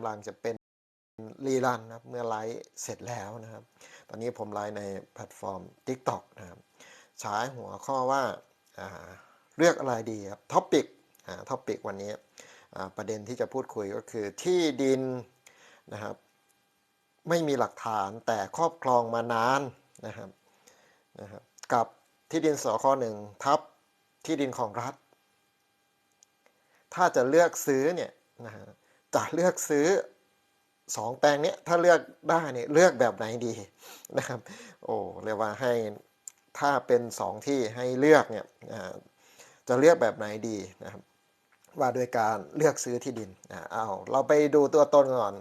กำลังจะเป็นรีรันนะครับ เมื่อไลฟ์เสร็จแล้วนะครับ ตอนนี้ผมไลฟ์ในแพลตฟอร์ม TikTok นะครับใช้หัวข้อว่าาเลือกอะไรดีครับท็อปิกท็อปิกวันนี้ประเด็นที่จะพูดคุยก็คือที่ดินนะครับ ไม่มีหลักฐานแต่ครอบครองมานานนะครับนะครับ กับที่ดินสคหนึ่งทับที่ดินของรัฐ ถ้าจะเลือกซื้อเนี่ยนะฮะ จะเลือกซื้อสองแปลงเนี้ยถ้าเลือกได้เนี่ยเลือกแบบไหนดีนะครับ โอ้เรียกว่าให้ถ้าเป็นสองที่ให้เลือกเนี่ยจะเลือกแบบไหนดีนะครับ ว่าโดยการเลือกซื้อที่ดินอ่าเอาเราไปดูตัวตนก่อน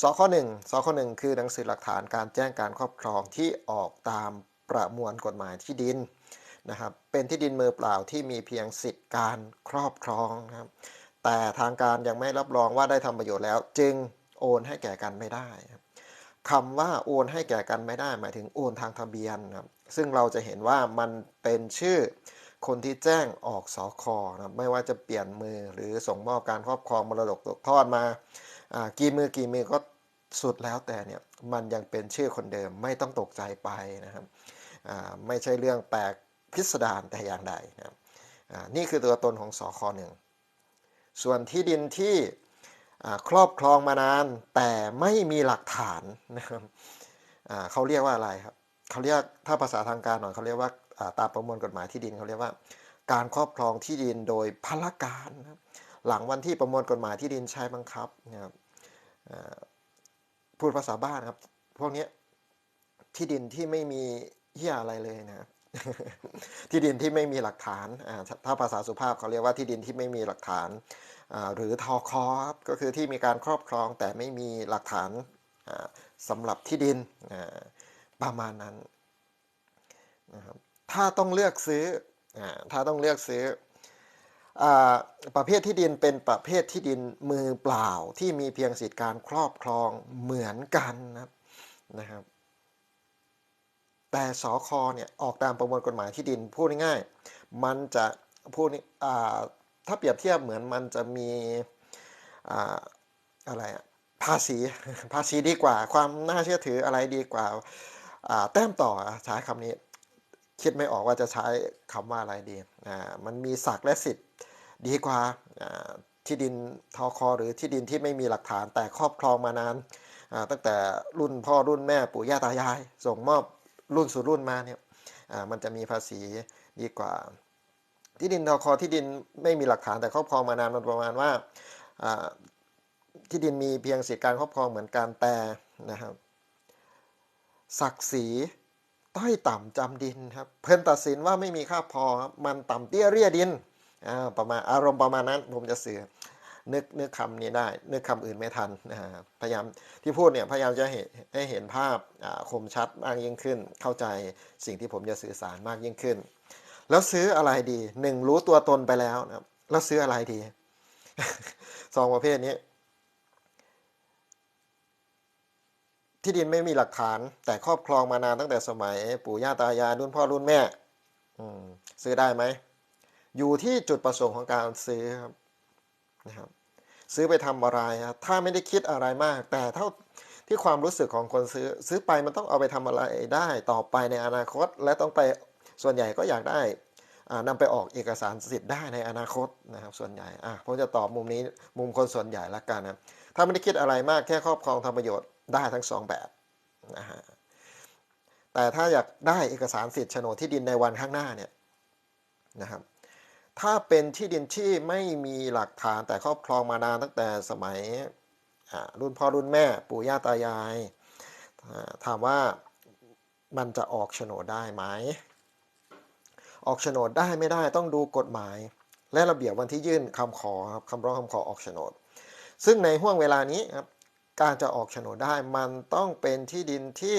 สข้อหนึ่งสข้อหนึ่งคือหนังสือหลักฐานการแจ้งการครอบครองที่ออกตามประมวลกฎหมายที่ดินนะครับ เป็นที่ดินมือเปล่าที่มีเพียงสิทธิการครอบครองนะครับ แต่ทางการยังไม่รับรองว่าได้ทำประโยชน์แล้ว จึงโอนให้แก่กันไม่ได้ครับคำว่าโอนให้แก่กันไม่ได้ หมายถึงโอนทางทะเบียนครับซึ่งเราจะเห็นว่ามันเป็นชื่อคนที่แจ้งออกสอคอนะครับไม่ว่าจะเปลี่ยนมือหรือส่งมอบการครอบครองมรดกตกทอดมากี่มือกี่มือก็สุดแล้วแต่เนี่ยมันยังเป็นชื่อคนเดิมไม่ต้องตกใจไปนะครับไม่ใช่เรื่องแปลกพิสดารแต่อย่างใดนะครับนี่คือตัวตนของสอคอหนึ่ง ส่วนที่ดินที่ครอบครองมานานแต่ไม่มีหลักฐานนะครับเขาเรียกว่าอะไรครับเขาเรียกถ้าภาษาทางการหน่อยเขาเรียกว่าตามประมวลกฎหมายที่ดินเขาเรียกว่า การครอบครองที่ดินโดยพละการนะครับหลังวันที่ประมวลกฎหมายที่ดินใช้บังคับนะครับพูดภาษาบ้านครับพวกนี้ที่ดินที่ไม่มีเหี้ยอะไรเลยนะครับ ที่ดินที่ไม่มีหลักฐาน ถ้าภาษาสุภาพเขาเรียกว่าที่ดินที่ไม่มีหลักฐาน หรือทอคอครับก็คือที่มีการครอบครองแต่ไม่มีหลักฐานสำหรับที่ดินประมาณนั้นนะครับถ้าต้องเลือกซื้อถ้าต้องเลือกซื้ออประเภทที่ดินเป็นประเภทที่ดินมือเปล่าที่มีเพียงสิทธิการครอบครองเหมือนกันนะครับ แต่สคเนี่ยออกตามประมวลกฎหมายที่ดินพูดง่ายๆมันจะพูดอ่าถ้าเปรียบเทียบเหมือนมันจะมีอ่าอะไรอะภาษีภาษีดีกว่า ความน่าเชื่อถืออะไรดีกว่าอ่าแต้มต่อใช้คำนี้ คิดไม่ออกว่าจะใช้คำว่าอะไรดีอ่ามันมีศักและสิทธิ์ดีกว่าอ่าที่ดินทอคอหรือที่ดินที่ไม่มีหลักฐานแต่ครอบครองมานานอ่าตั้งแต่รุ่นพ่อรุ่นแม่ปู่ย่าตายาย ส่งมอบ รุ่นสู่รุ่นมาเนี่ยอ่ามันจะมีภาษีดีกว่า ที่ดินทอคอที่ดินไม่มีหลักฐานแต่ครอบครองมานานมันประมาณว่าอ่าที่ดินมีเพียงสิทธิการครอบครองเหมือนกันแต่นะครับศักดิ์ศรีต้อยต่ำจำดินครับเพิ่นตัดสินว่าไม่มีค่าพอครับมันต่ำเตี้ยเรียดินอ่าประมาณอารมณ์ประมาณนั้นผมจะสื่อ นึกนึกคำนี้ได้ นึกคำอื่นไม่ทันนะพยายามที่พูดเนี่ยพยายามจะเห็นให้เห็นภาพคมชัดมากยิ่งขึ้น เข้าใจสิ่งที่ผมจะสื่อสารมากยิ่งขึ้น แล้วซื้ออะไรดีหนึ่งรู้ตัวตนไปแล้วนะแล้วซื้ออะไรดีสองประเภทนี้ ที่ดินไม่มีหลักฐาน แต่ครอบครองมานานตั้งแต่สมัย ปู่ย่าตายายรุ่นพ่อรุ่นแม่อืมซื้อได้ไหมอยู่ที่จุดประสงค์ของการซื้อครับ นะครับ ซื้อไปทำอะไรครับถ้าไม่ได้คิดอะไรมาก แต่เท่าที่ความรู้สึกของคนซื้อซื้อไปมันต้องเอาไปทำอะไรได้ต่อไปในอนาคต และต้องไปส่วนใหญ่ก็อยากได้อ่านำไปออกเอกสารสิทธิ์ได้ในอนาคตนะครับ ส่วนใหญ่อะผมจะตอบมุมนี้มุมคนส่วนใหญ่ละกันนะถ้าไม่ได้คิดอะไรมากแค่ครอบครองทำประโยชน์ได้ทั้งสองแบบนะฮะแต่ถ้าอยากได้เอกสารสิทธิ์โฉนดที่ดินในวันข้างหน้าเนี่ยนะครับ ถ้าเป็นที่ดินที่ไม่มีหลักฐานแต่ครอบครองมานานตั้งแต่สมัยรุ่นพ่อรุ่นแม่ปู่ย่าตายาย ถามว่ามันจะออกโฉนดได้ไหม ออกโฉนดได้ไม่ได้ต้องดูกฎหมาย และระเบียบวันที่ยื่นคำขอครับคำร้องคำขอออกโฉนด ซึ่งในห่วงเวลานี้ครับการจะออกโฉนดได้มันต้องเป็นที่ดินที่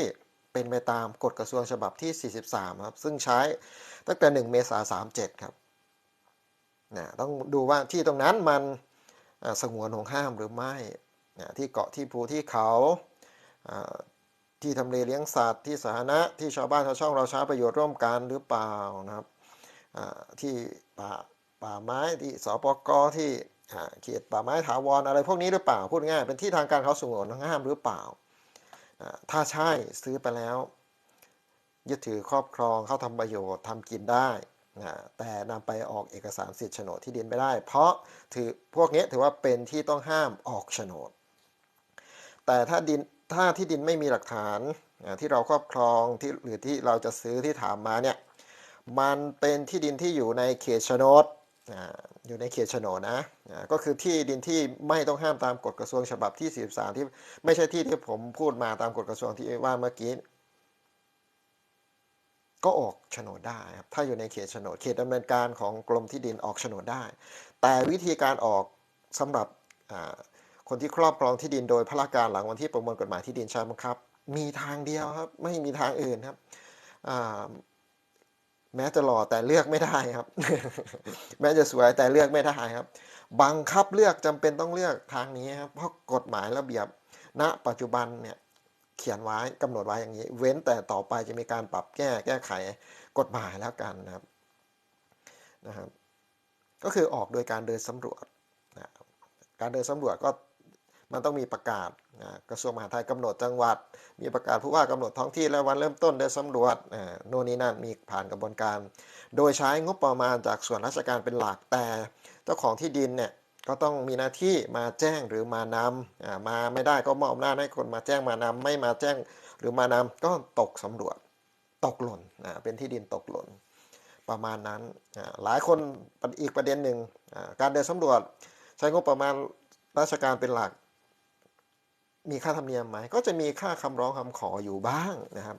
เป็นไปตามกฎกระทรวงฉบับที่ 43 ครับ ซึ่งใช้ตั้งแต่ 1 เมษายน37 ครับ นะต้องดูว่าที่ตรงนั้นมันสงวนห่วงห้ามหรือไม่นะที่เกาะที่ภูที่เขาที่ทำเลเลี้ยงสัตว์ที่สาธารณะที่ชาวบ้านชาวช่องเราใช้ประโยชน์ร่วมกันหรือเปล่านะครับที่ป่าป่าไม้ที่สปกที่เขตป่าไม้ถาวรอะไรพวกนี้หรือเปล่าพูดง่ายเป็นที่ทางการเขาสงวนห้ามหรือเปล่าอ่าถ้าใช่ซื้อไปแล้วยึดถือครอบครองเข้าทำประโยชน์ทำกินได้ นะแต่นำไปออกเอกสารสิทธิ์โฉนดที่ดินไม่ได้ เพราะถือพวกนี้ถือว่าเป็นที่ต้องห้ามออกโฉนด แต่ถ้าดินถ้าที่ดินไม่มีหลักฐานที่เราครอบครองที่หรือที่เราจะซื้อที่ถามมาเนี่ยมันเป็นที่ดินที่อยู่ในเขตโฉนดอยู่ในเขตโฉนดนะก็คือที่ดินที่ไม่ต้องห้ามตามกฎกระทรวงฉบับที่ 43 ที่ไม่ใช่ที่ที่ผมพูดมาตามกฎกระทรวงที่ว่าเมื่อกี้ ก็ออกโฉนดได้ครับถ้าอยู่ในเขตโฉนดเขตดำเนินการของกรมที่ดินออกโฉนดได้ แต่วิธีการออกสำหรับคนที่ครอบครองที่ดินโดยพระการหลังวันที่ประมวลกฎหมายที่ดินใช้บังคับ มีทางเดียวครับไม่มีทางอื่นครับแม้จะหล่อแต่เลือกไม่ได้ครับ แม้จะสวยแต่เลือกไม่ได้ครับ บังคับเลือกจำเป็นต้องเลือกทางนี้ครับเพราะกฎหมายระเบียบณปัจจุบันเนี่ย เขียนไว้กำหนดไว้อย่างนี้ เว้นแต่ต่อไปจะมีการปรับแก้แก้ไขกฎหมายแล้วกันนะครับนะครับ ก็คือออกโดยการเดินสำรวจนะการเดินสำรวจก็มันต้องมีประกาศนะกระทรวงมหาดไทยกำหนดจังหวัด มีประกาศผู้ว่ากำหนดท้องที่และวันเริ่มต้นเดินสำรวจโน่นนี่นั่นมีผ่านกระบวนการ โดยใช้งบประมาณจากส่วนราชการเป็นหลักแต่ เจ้าของที่ดินเนี่ย ก็ต้องมีหน้าที่มาแจ้งหรือมานำมาไม่ได้ก็มอบอำนาจให้คนมาแจ้งมานำไม่มาแจ้งหรือมานำก็ตกสำรวจตกหล่นเป็นที่ดินตกหล่นประมาณนั้นหลายคนอีกประเด็นหนึ่งการเดินสำรวจใช้งบประมาณราชการเป็นหลัก มีค่าธรรมเนียมไหมก็จะมีค่าคำร้องคำขออยู่บ้างนะครับ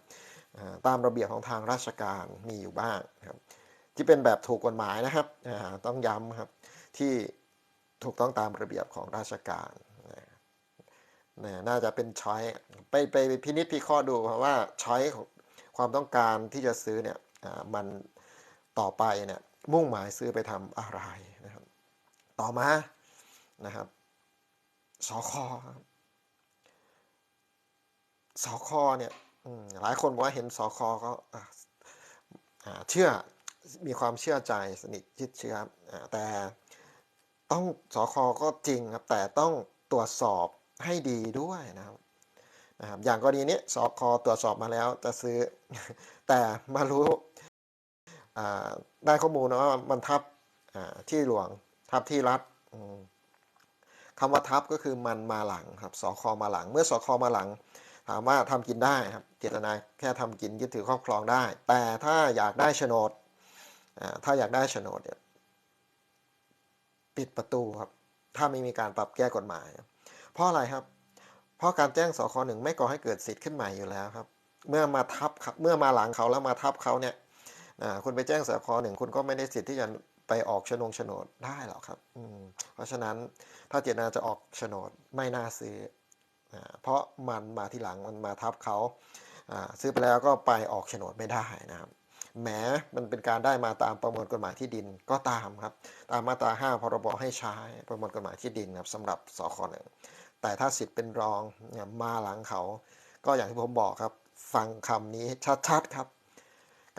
ตามระเบียบของทางราชการมีอยู่บ้างครับที่เป็นแบบถูกกฎหมายนะครับต้องย้ำครับที่ ถูกต้องตามระเบียบของราชการนะนะน่าจะเป็นช้อยไปไปพินิจพิเคราะห์ดูเพราะว่าช้อยของความต้องการที่จะซื้อเนี่ยมันต่อไปเนี่ยมุ่งหมายซื้อไปทำอะไรนะครับ ต่อมานะครับสคครับสคเนี่ยหลายคนบอกว่าเห็นสคก็อะอ่าเชื่อมีความเชื่อใจสนิทชิดเชื่อแต่ ต้องสคก็จริงครับ แต่ต้องตรวจสอบให้ดีด้วยนะครับนะครับอย่างกรณีนี้สคตรวจสอบมาแล้วจะซื้อ แต่มารู้ได้ข้อมูลนะว่ามันทับที่หลวงทับที่รัฐคำว่าทับก็คือมันมาหลังครับสคมาหลัง เมื่อสคมาหลัง ถามว่าทำกินได้ครับเจตนาแค่ทำกินยึดถือครอบครองได้ แต่ถ้าอยากได้โฉนดถ้าอยากได้โฉนดเนี่ย ปิดประตูครับ ถ้าไม่มีการปรับแก้กฎหมาย เพราะอะไรครับ เพราะการแจ้งสคหนึ่งไม่ก่อให้เกิดสิทธิ์ขึ้นใหม่อยู่แล้วครับ เมื่อมาทับเมื่อมาหลังเขาแล้วมาทับเขาเนี่ยคุณไปแจ้งสคหนึ่งคุณก็ไม่ได้สิทธิ์ที่จะไปออกโฉนงโฉนดได้หรอกครับอืเพราะฉะนั้นถ้าเจตนาจะออกโฉนดไม่น่าซื้อเพราะมันมาที่หลังมันมาทับเขาอ่าซื้อไปแล้วก็ไปออกโฉนดไม่ได้นะครับ แม้มันเป็นการได้มาตามประมวลกฎหมายที่ดินก็ตามครับ ตามมาตรา 5 พรบให้ใช้ประมวลกฎหมายที่ดินครับสำหรับสคหนึ่งแต่ถ้าสิทธิ์เป็นรองมาหลังเขา ก็อย่างที่ผมบอกครับ ฟังคำนี้ชัดๆครับ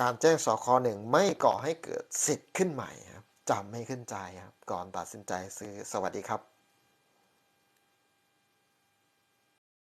การแจ้งสคหนึ่งไม่ก่อให้เกิดสิทธิ์ขึ้นใหม่ครับจำไม่ขึ้นใจครับ ก่อนตัดสินใจซื้อสวัสดีครับ